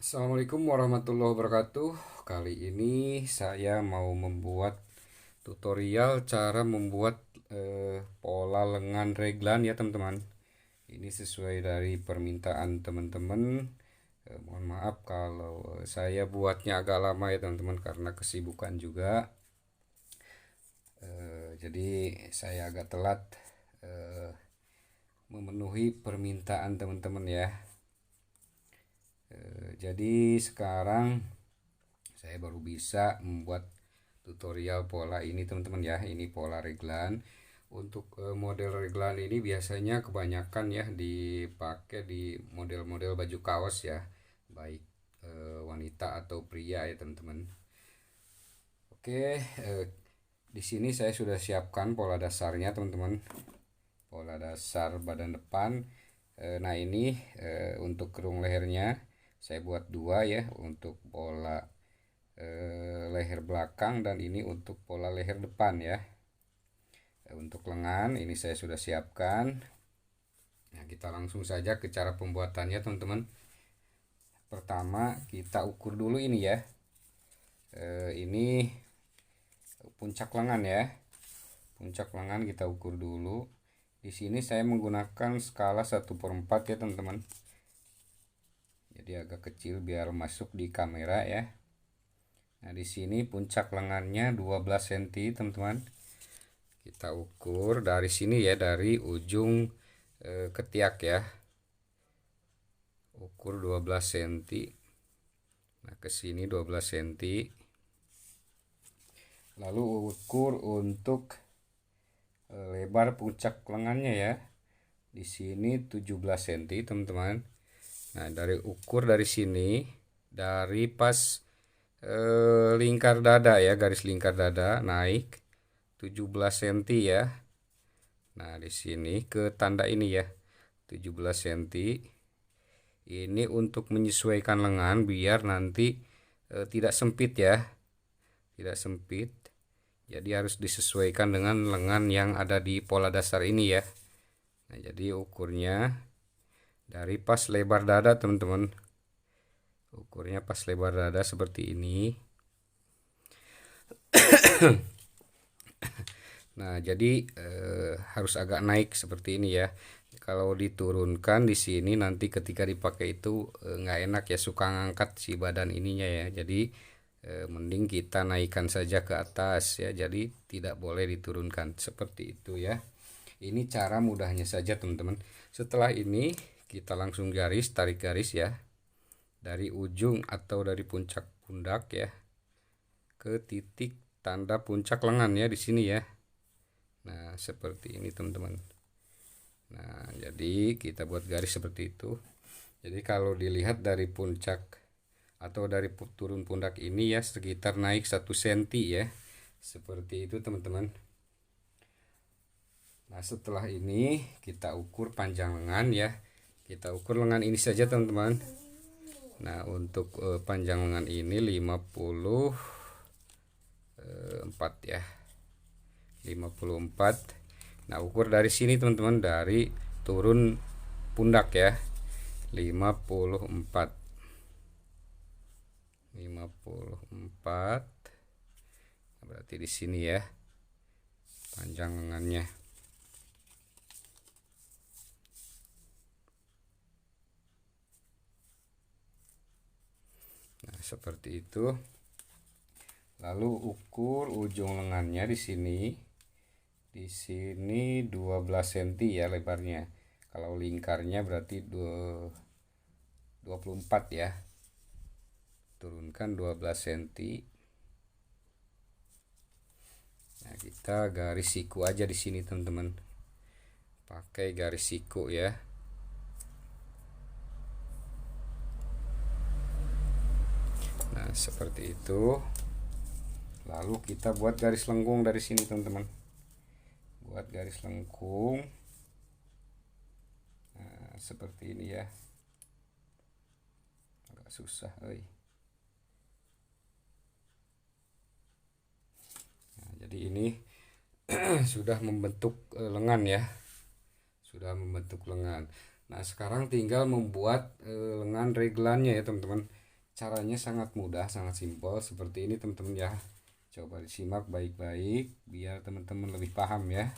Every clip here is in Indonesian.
Assalamualaikum warahmatullahi wabarakatuh. Kali ini saya mau membuat tutorial cara membuat eh, pola lengan reglan ya teman-teman. Ini sesuai dari permintaan teman-teman. Eh, mohon maaf kalau saya buatnya agak lama ya teman-teman karena kesibukan juga. Eh, jadi saya agak telat eh, memenuhi permintaan teman-teman ya. Eh, jadi sekarang saya baru bisa membuat tutorial pola ini teman-teman ya. Ini pola reglan. Untuk eh, model reglan ini biasanya kebanyakan ya dipakai di model-model baju kaos ya. Baik eh, wanita atau pria ya teman-teman. Oke di sini saya sudah siapkan pola dasarnya teman-teman. Pola dasar badan depan. Nah ini untuk kerung lehernya saya buat dua ya untuk pola eh, leher belakang dan ini untuk pola leher depan ya. Eh, untuk lengan ini saya sudah siapkan. Nah kita langsung saja ke cara pembuatannya teman-teman. Pertama kita ukur dulu ini ya. Eh, ini puncak lengan ya. Puncak lengan kita ukur dulu. Di sini saya menggunakan skala 1 per 4 ya teman-teman jadi agak kecil biar masuk di kamera ya. Nah di sini puncak lengannya 12 cm teman-teman. Kita ukur dari sini ya dari ujung e, ketiak ya. Ukur 12 cm nah ke sini 12 cm lalu ukur untuk e, lebar puncak lengannya ya. Di sini 17 cm teman-teman Nah, dari ukur dari sini dari pas eh, lingkar dada ya, garis lingkar dada naik 17 cm ya. Nah, di sini ke tanda ini ya. 17 cm. Ini untuk menyesuaikan lengan biar nanti eh, tidak sempit ya. Tidak sempit. Jadi harus disesuaikan dengan lengan yang ada di pola dasar ini ya. Nah, jadi ukurnya dari pas lebar dada teman-teman. Ukurnya pas lebar dada seperti ini. Nah jadi eh, harus agak naik seperti ini ya. Kalau diturunkan di sini nanti ketika dipakai itu eh, nggak eh, enak ya suka ngangkat si badan ininya ya. Jadi eh, mending kita naikkan saja ke atas ya. Jadi tidak boleh diturunkan. Seperti itu ya. Ini cara mudahnya saja teman-teman. Setelah ini kita langsung garis tarik garis ya. Dari ujung atau dari puncak pundak ya. Ke titik tanda puncak lengan ya di sini ya. Nah seperti ini teman-teman. Nah jadi kita buat garis seperti itu. Jadi kalau dilihat dari puncak atau dari turun pundak ini ya sekitar naik satu senti ya. Seperti itu teman-teman. Nah setelah ini kita ukur panjang lengan ya kita ukur lengan ini saja teman-teman. Nah untuk uh, panjang lengan ini 54 uh, ya. 54 nah ukur dari sini teman-teman dari turun pundak ya. 54 54 berarti di sini ya panjang lengannya seperti itu. Lalu ukur ujung lengannya di sini. Di sini 12 cm ya lebarnya. Kalau lingkarnya berarti 24 ya. Turunkan 12 cm nah kita garis siku aja di sini teman-teman. Pakai garis siku ya seperti itu. Lalu kita buat garis lengkung dari sini teman-teman. Buat garis lengkung. Nah seperti ini ya. Agak susah oi. Nah, jadi ini sudah membentuk eh, lengan ya. Sudah membentuk lengan. Nah sekarang tinggal membuat eh, lengan reglannya ya teman-teman caranya sangat mudah sangat simpel. Seperti ini teman-teman ya. Coba disimak baik-baik biar teman-teman lebih paham ya.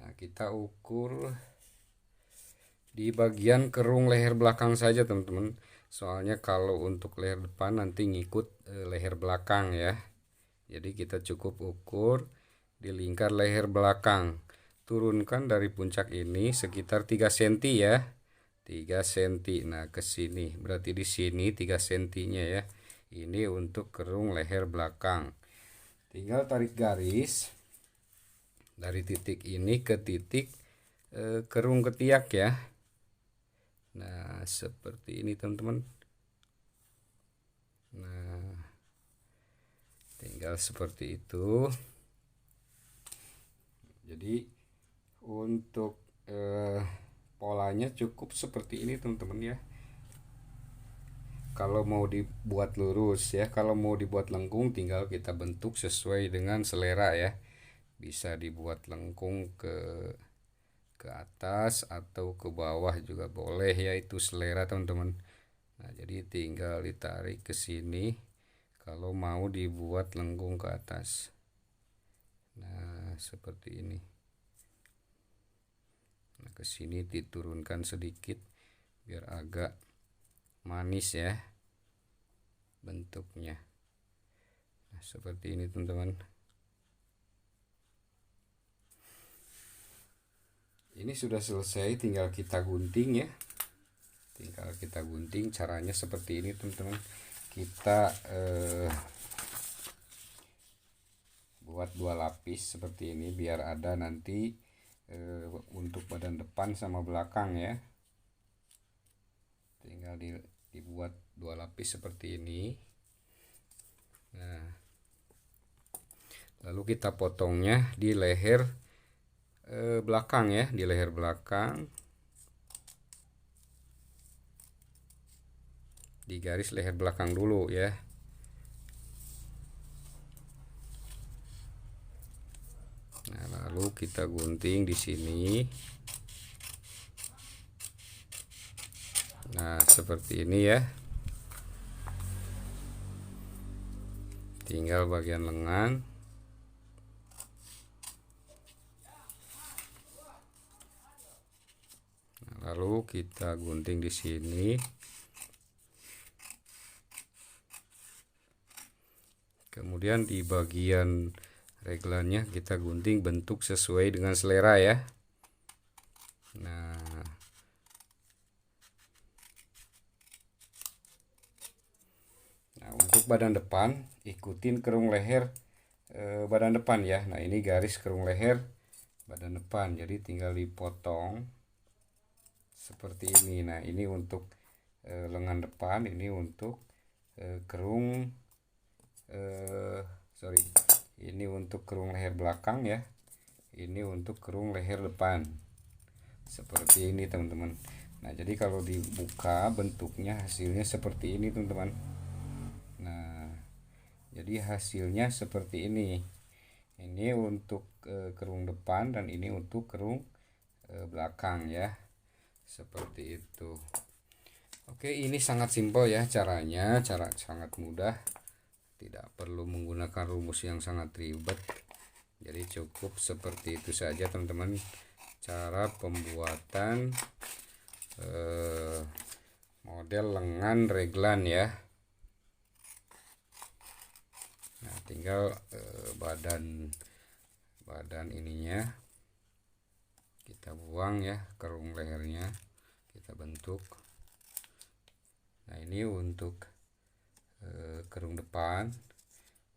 Nah kita ukur di bagian kerung leher belakang saja teman-teman. Soalnya kalau untuk leher depan nanti ngikut eh, leher belakang ya. Jadi kita cukup ukur di lingkar leher belakang. Turunkan dari puncak ini sekitar 3 cm ya 3 cm nah ke sini. Berarti di sini 3 cm nya ya. Ini untuk kerung leher belakang. Tinggal tarik garis dari titik ini ke titik eh, kerung ketiak ya. Nah seperti ini teman-teman. Nah tinggal seperti itu. Jadi untuk eh, polanya cukup seperti ini teman-teman ya. Kalau mau dibuat lurus ya. Kalau mau dibuat lengkung tinggal kita bentuk sesuai dengan selera ya. Bisa dibuat lengkung ke ke atas atau ke bawah juga boleh ya. Itu selera teman-teman. Nah jadi tinggal ditarik ke sini. Kalau mau dibuat lengkung ke atas. Nah seperti ini nah ke sini diturunkan sedikit biar agak manis ya bentuknya. Nah seperti ini teman-teman. Ini sudah selesai tinggal kita gunting ya. Tinggal kita gunting caranya seperti ini teman-teman. Kita eh, buat dua lapis seperti ini biar ada nanti eh, untuk badan depan sama belakang ya. Tinggal di, dibuat dua lapis seperti ini. Nah lalu kita potongnya di leher eh, belakang ya di leher belakang. Di garis leher belakang dulu ya nah lalu kita gunting di sini. Nah seperti ini ya. Tinggal bagian lengan. Lalu kita gunting di sini. Kemudian di bagian reglannya kita gunting bentuk sesuai dengan selera ya. Nah. Nah untuk badan depan ikutin kerung leher eh, badan depan ya. Nah ini garis kerung leher badan depan. Jadi tinggal dipotong seperti ini. Nah ini untuk e, lengan depan ini untuk e, kerung e, sorry ini untuk kerung leher belakang ya. Ini untuk kerung leher depan. Seperti ini teman-teman. Nah jadi kalau dibuka bentuknya hasilnya seperti ini teman-teman. Nah jadi hasilnya seperti ini. Ini untuk e, kerung depan dan ini untuk kerung e, belakang ya. Seperti itu. Oke ini sangat simpel ya caranya. Cara sangat mudah tidak perlu menggunakan rumus yang sangat ribet. Jadi cukup seperti itu saja teman-teman. Cara pembuatan eh, model lengan reglan ya. Nah tinggal eh, badan badan ininya kita buang ya kerung lehernya. Kita bentuk. Nah ini untuk kerung depan.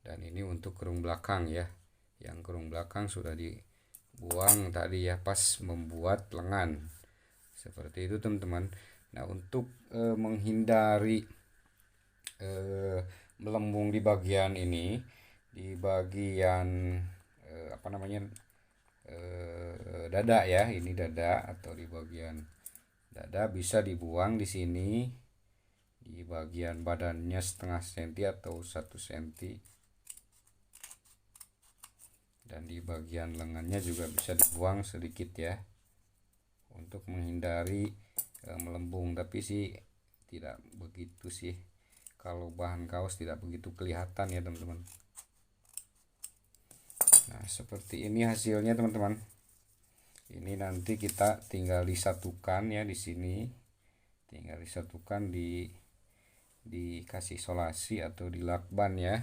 Dan ini untuk kerung belakang ya. Yang kerung belakang sudah dibuang tadi ya pas membuat lengan. Seperti itu teman-teman. Nah untuk e, menghindari e, melembung di bagian ini di bagian e, apa namanya eh, dada ya. Ini dada atau di bagian dada bisa dibuang di sini di bagian badannya setengah senti atau satu senti. Dan di bagian lengannya juga bisa dibuang sedikit ya untuk menghindari e, melembung. Tapi sih tidak begitu sih. Kalau bahan kaos tidak begitu kelihatan ya teman-teman. Nah seperti ini hasilnya teman-teman. Ini nanti kita tinggal disatukan ya di sini. Tinggal disatukan di dikasih isolasi atau di lakban ya.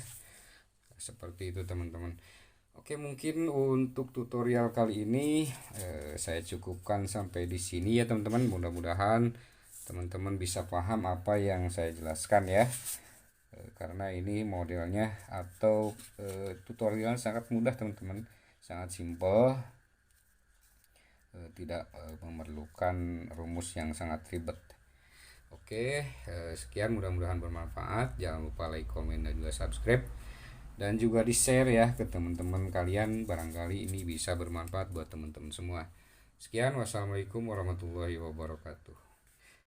Seperti itu teman-teman. Oke mungkin untuk tutorial kali ini eh, saya cukupkan sampai di sini ya teman-teman. Mudah-mudahan teman-teman bisa paham apa yang saya jelaskan ya. Eh, karena ini modelnya atau eh, tutorial sangat mudah teman-teman. Sangat simple eh, tidak eh, memerlukan rumus yang sangat ribet Oke eh, sekian mudah-mudahan bermanfaat. Jangan lupa like komen dan juga subscribe. Dan juga di share ya ke teman-teman kalian. Barangkali ini bisa bermanfaat buat teman-teman semua. Sekian wassalamualaikum warahmatullahi wabarakatuh